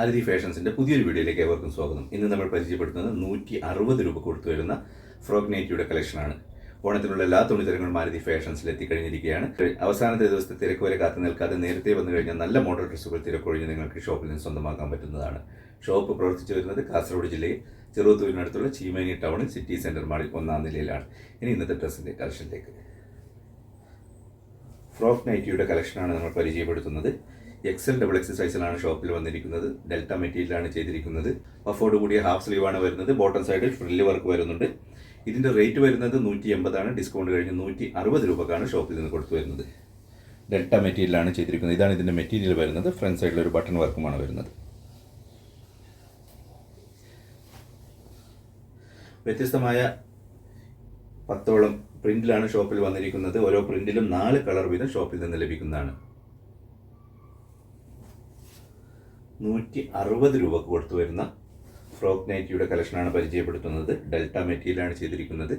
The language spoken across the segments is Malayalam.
ആരതി ഫാഷൻസിന്റെ പുതിയൊരു വീഡിയോയിലേക്ക് ഏവർക്കും സ്വാഗതം. ഇന്ന് നമ്മൾ പരിചയപ്പെടുത്തുന്നത് നൂറ്റി അറുപത് രൂപ കൊടുത്തു വരുന്ന ഫ്രോക്ക് നൈറ്റിയുടെ കളക്ഷനാണ്. ഓണത്തിനുള്ള എല്ലാ തുണിത്തരങ്ങളും മാരുതി ഫാഷൻസിൽ എത്തിക്കഴിഞ്ഞിരിക്കുകയാണ്. അവസാനത്തെ ദിവസത്തെ തിരക്ക് വരെ കാത്തു നിൽക്കാതെ നേരത്തെ വന്നു കഴിഞ്ഞാൽ നല്ല മോഡൽ ഡ്രസ്സുകൾ തിരക്കൊഴിഞ്ഞ് നിങ്ങൾക്ക് ഷോപ്പിൽ നിന്ന് സ്വന്തമാക്കാൻ പറ്റുന്നതാണ്. ഷോപ്പ് പ്രവർത്തിച്ചു വരുന്നത് കാസർഗോഡ് ജില്ലയിൽ ചെറുത്തൂരിനടുത്തുള്ള ചീമേനി ടൗണിൽ സിറ്റി സെന്റർ മാളിൽ ഒന്നാം നിലയിലാണ്. ഇനി ഇന്നത്തെ ഡ്രസ്സിന്റെ കളക്ഷനിലേക്ക്. ഫ്രോക്ക് നൈറ്റിയുടെ കളക്ഷനാണ് നമ്മൾ പരിചയപ്പെടുത്തുന്നത്. എക്സൽ ഡബിൾ എക്സ് സൈസിലാണ് ഷോപ്പിൽ വന്നിരിക്കുന്നത്. ഡെൽറ്റ മെറ്റീരിയലാണ് ചെയ്തിരിക്കുന്നത്. പഫോട് കൂടിയ ഹാഫ് സ്ലീവാണ് വരുന്നത്. ബോട്ടം സൈഡിൽ ഫ്രില്ല് വർക്ക് വരുന്നുണ്ട്. ഇതിന്റെ റേറ്റ് വരുന്നത് നൂറ്റി എൺപതാണ് ഡിസ്കൗണ്ട് കഴിഞ്ഞ് നൂറ്റി അറുപത് രൂപക്കാണ് ഷോപ്പിൽ നിന്ന് കൊടുത്തു വരുന്നത്. ഡെൽറ്റ മെറ്റീരിയലാണ് ചെയ്തിരിക്കുന്നത്. ഇതാണ് ഇതിന്റെ മെറ്റീരിയൽ വരുന്നത്. ഫ്രണ്ട് സൈഡിൽ ഒരു ബട്ടൺ വർക്കുമാണ് വരുന്നത്. വ്യത്യസ്തമായ പത്തോളം പ്രിന്റിലാണ് ഷോപ്പിൽ വന്നിരിക്കുന്നത്. ഓരോ പ്രിന്റിലും നാല് കളർ വീതം ഷോപ്പിൽ നിന്ന് ലഭിക്കുന്നതാണ്. നൂറ്റി അറുപത് രൂപക്ക് കൊടുത്തു വരുന്ന ഫ്രോക്ക് നൈറ്റിയുടെ കളക്ഷനാണ് പരിചയപ്പെടുത്തുന്നത്. ഡെൽറ്റ മെറ്റീരിയലാണ് ചെയ്തിരിക്കുന്നത്.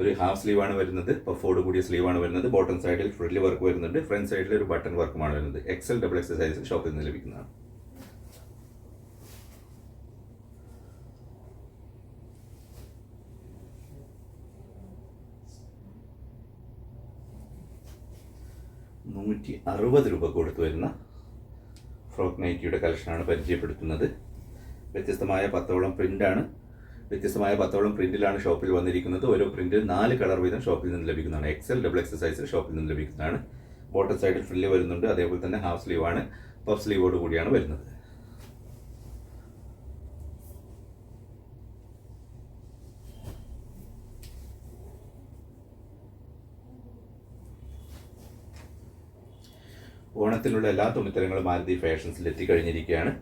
ഒരു ഹാഫ് സ്ലീവാണ് വരുന്നത്. പഫോട് കൂടിയ സ്ലീവാണ് വരുന്നത്. ബോട്ടം സൈഡിൽ ഫ്രില്ല് വർക്ക് വരുന്നുണ്ട്. ഫ്രണ്ട് സൈഡിൽ ഒരു ബട്ടൺ വർക്കുമാണ് വരുന്നത്. എക്സൽ ഡബിൾ എക്സ് സൈസ് ഷോപ്പിൽ നിന്ന് ലഭിക്കുന്നതാണ്. നൂറ്റി അറുപത് രൂപ കൊടുത്തു വരുന്ന ഫ്രോക്ക് നൈറ്റിയുടെ കളക്ഷനാണ് പരിചയപ്പെടുത്തുന്നത്. വ്യത്യസ്തമായ പത്തോളം പ്രിന്റാണ്. വ്യത്യസ്തമായ പത്തോളം പ്രിന്റിലാണ് ഷോപ്പിൽ വന്നിരിക്കുന്നത്. ഓരോ പ്രിന്റ് നാല് കളർ വീതം ഷോപ്പിൽ നിന്ന് ലഭിക്കുന്നതാണ്. എക്സൽ ഡബിൾ എക്സ് സൈസിൽ ഷോപ്പിൽ നിന്ന് ലഭിക്കുന്നതാണ്. ബോട്ടം സൈഡിൽ ഫ്രില്ല് വരുന്നുണ്ട്. അതേപോലെ തന്നെ ഹാഫ് സ്ലീവ് ആണ്. പഫ് സ്ലീവോട് കൂടിയാണ് വരുന്നത്. ഓണത്തിനുള്ള എല്ലാ തുണിത്തരങ്ങളും മാരുതി ഫാഷൻസിൽ എത്തിക്കഴിഞ്ഞിരിക്കുകയാണ്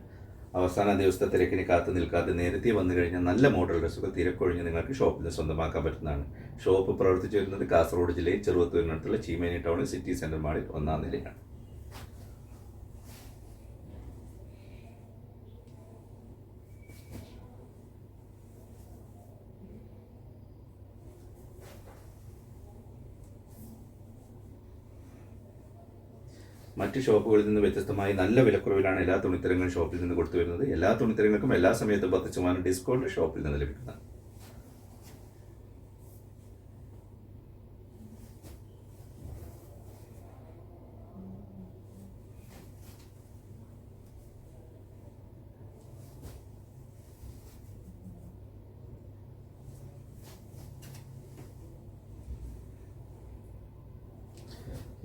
അവസാന ദിവസത്തെ തിരക്കിന് കാത്തു നിൽക്കാതെ നേരത്തെ വന്നു കഴിഞ്ഞാൽ നല്ല മോഡൽ ഡ്രസ്സുകൾ തിരക്കൊഴിഞ്ഞ് നിങ്ങൾക്ക് ഷോപ്പിൽ സ്വന്തമാക്കാൻ പറ്റുന്നതാണ്. ഷോപ്പ് പ്രവർത്തിച്ചു വരുന്നത് കാസർഗോഡ് ജില്ലയിൽ ചെറുവത്തൂരിനടുത്തുള്ള ചീമേനി ടൗണിൽ സിറ്റി സെന്റർ മാളിൽ ഒന്നാം നിലയാണ്. മറ്റ് ഷോപ്പുകളിൽ നിന്ന് വ്യത്യസ്തമായി നല്ല വിലക്കുറവിലാണ് എല്ലാ തുണിത്തരങ്ങളും ഷോപ്പിൽ നിന്ന് കൊടുത്തു വരുന്നത്. എല്ലാ തുണിത്തരങ്ങൾക്കും എല്ലാ സമയത്തും പത്ത് ശതമാനം ഡിസ്കൗണ്ട് ഷോപ്പിൽ നിന്ന് ലഭിക്കുന്നതാണ്.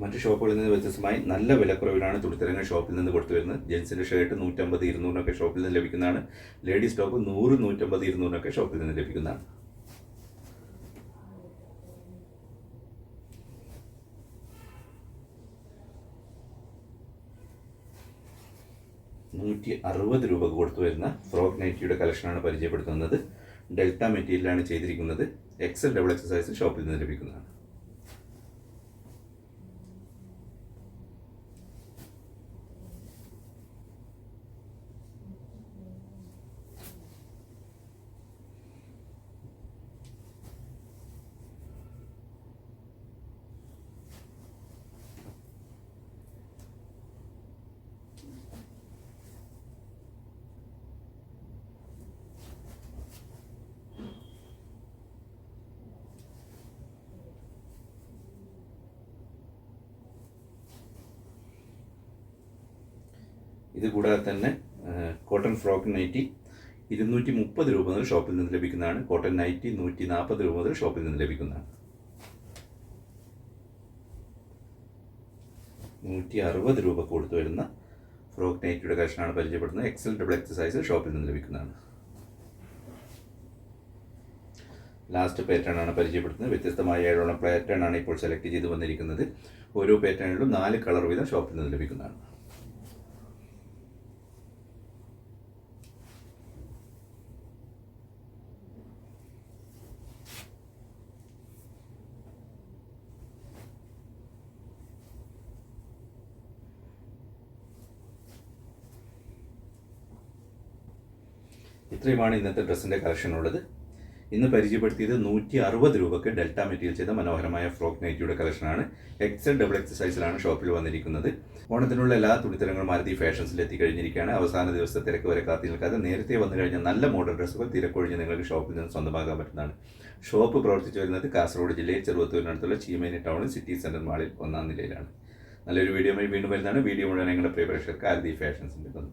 മറ്റ് ഷോപ്പുകളിൽ നിന്ന് വ്യത്യസ്തമായി നല്ല വിലക്കുറവിലാണ് തുണിത്തരങ്ങൾ ഷോപ്പിൽ നിന്ന് കൊടുത്തു വരുന്നത് ജെൻസിന്റെ ഷർട്ട് നൂറ്റമ്പത് ഇരുന്നൂറിനൊക്കെ ഷോപ്പിൽ നിന്ന് ലഭിക്കുന്നതാണ്. ലേഡീസ് ടോപ്പ് നൂറ് നൂറ്റമ്പത് ഇരുന്നൂറിനൊക്കെ ഷോപ്പിൽ നിന്ന് ലഭിക്കുന്നതാണ്. നൂറ്റി അറുപത് രൂപ കൊടുത്തു വരുന്ന ഫ്രോക്ക് നൈറ്റിയുടെ കളക്ഷനാണ് പരിചയപ്പെടുത്തുന്നത് ഡെൽറ്റ മെറ്റീരിയലാണ് ചെയ്തിരിക്കുന്നത്. എക്സൽ ഡബിൾ എക്സസൈസ് ഷോപ്പിൽ നിന്ന് ലഭിക്കുന്നതാണ്. ഇത് കൂടാതെ തന്നെ കോട്ടൺ ഫ്രോക്ക് നൈറ്റി ഇരുന്നൂറ്റി മുപ്പത് രൂപ മുതൽ ഷോപ്പിൽ നിന്ന് ലഭിക്കുന്നതാണ്. കോട്ടൺ നൈറ്റി നൂറ്റി നാൽപ്പത് രൂപ മുതൽ ഷോപ്പിൽ നിന്ന് ലഭിക്കുന്നതാണ്. നൂറ്റി അറുപത് രൂപ കൊടുത്തു വരുന്ന ഫ്രോക്ക് നൈറ്റിയുടെ കളക്ഷനാണ് പരിചയപ്പെടുന്നത്. എക്സൽ ഡബിൾ എക്സ് സൈസ് ഷോപ്പിൽ നിന്ന് ലഭിക്കുന്നതാണ്. ലാസ്റ്റ് പാറ്റേൺ ആണ് പരിചയപ്പെടുത്തുന്നത് വ്യത്യസ്തമായ ഏഴോളം പാറ്റേൺ ആണ് ഇപ്പോൾ സെലക്ട് ചെയ്ത് വന്നിരിക്കുന്നത്. ഓരോ പാറ്റേണിലും നാല് കളർ വീതം ഷോപ്പിൽ നിന്ന് ലഭിക്കുന്നതാണ്. ഇത്രയുമാണ് ഇന്നത്തെ ഡ്രസ്സിന്റെ കളക്ഷൻ ഉള്ളത് ഇന്ന് പരിചയപ്പെടുത്തിയത് നൂറ്റി അറുപത് രൂപയ്ക്ക് ഡെൽറ്റ മെറ്റീരിയൽ ചെയ്ത മനോഹരമായ ഫ്രോക്ക് നൈറ്റിയുടെ കളക്ഷനാണ്. എക്സൽ ഡബിൾ എക്സ് സൈസിലാണ് ഷോപ്പിൽ വന്നിരിക്കുന്നത്. ഓണത്തിനുള്ള എല്ലാ തുണിത്തരങ്ങളും മാരുതി ഫാഷൻസിൽ എത്തിക്കഴിഞ്ഞിരിക്കുകയാണ്. അവസാന ദിവസത്തെ തിരക്ക് വരെ കാത്തി നിൽക്കാതെ നേരത്തെ വന്നു കഴിഞ്ഞ നല്ല മോഡൽ ഡ്രസ്സുകൾ തിരക്കൊഴിഞ്ഞ് നിങ്ങൾക്ക് ഷോപ്പിൽ നിന്ന് സ്വന്തമാക്കാൻ പറ്റുന്നതാണ്. ഷോപ്പ് പ്രവർത്തിച്ചു വരുന്നത് കാസർഗോഡ് ജില്ലയിൽ ചെറുവത്തൂരിനടുത്തുള്ള ചീമേനി ടൗണിൽ സിറ്റി സെന്റർ മാളിൽ ഒന്നാം നിലയിലാണ്. നല്ലൊരു വീഡിയോ വീണ്ടും വരുന്നതാണ്. വീഡിയോ മുഴുവൻ നിങ്ങളുടെ പ്രിയ പ്രേക്ഷകർക്ക് ആരതി ഫാഷൻസിന്റെ തന്നു